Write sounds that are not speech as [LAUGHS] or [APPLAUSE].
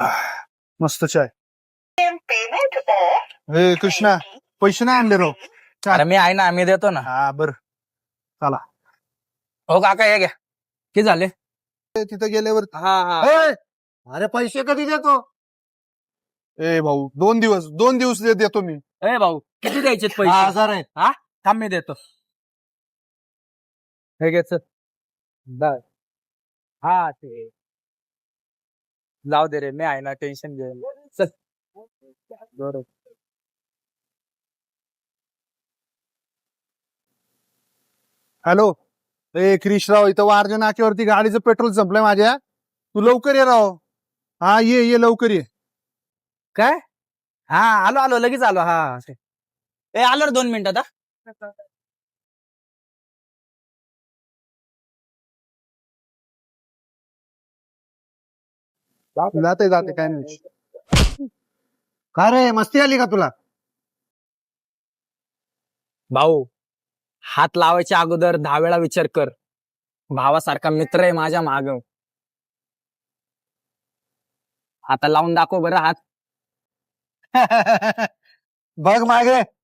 [SIGHS] मस्त चाय. हे कृष्णा पैसे नाही आणले राव. अरे मी आहे ना आम्ही देतो ना. हा बर. हो काका हे घ्या. किती झाले? तिथं गेल्यावर हा हा. ए, अरे पैसे कधी देतो? ए भाऊ दोन दिवस दोन दिवस दे- देतो मी. ए भाऊ किती द्यायचे दहा पैसे हजार आहेत. थांब मी देतो. हे घे चल. दा- हा ते. जाऊ दे रे मी आहे ना टेन्शन घे चल. बरोबर. हॅलो. ए क्रिशराव इथं वारजा नाक्यावरती गाडीचं पेट्रोल संपलंय माझ्या. तू लवकर ये राव. हा ये ये लवकर ये. काय? हा आलो आलो लगेच आलो. हा. ए आलो रे दोन मिनिटात हा. जाते. जाते काय नाही. का रे मस्ती आली का तुला? भाऊ हात लावायच्या अगोदर दहा वेळा विचार कर. भावासारखा मित्र आहे माझ्या माग. आता लावून दाखव बरं हात. [LAUGHS] बघ मागे.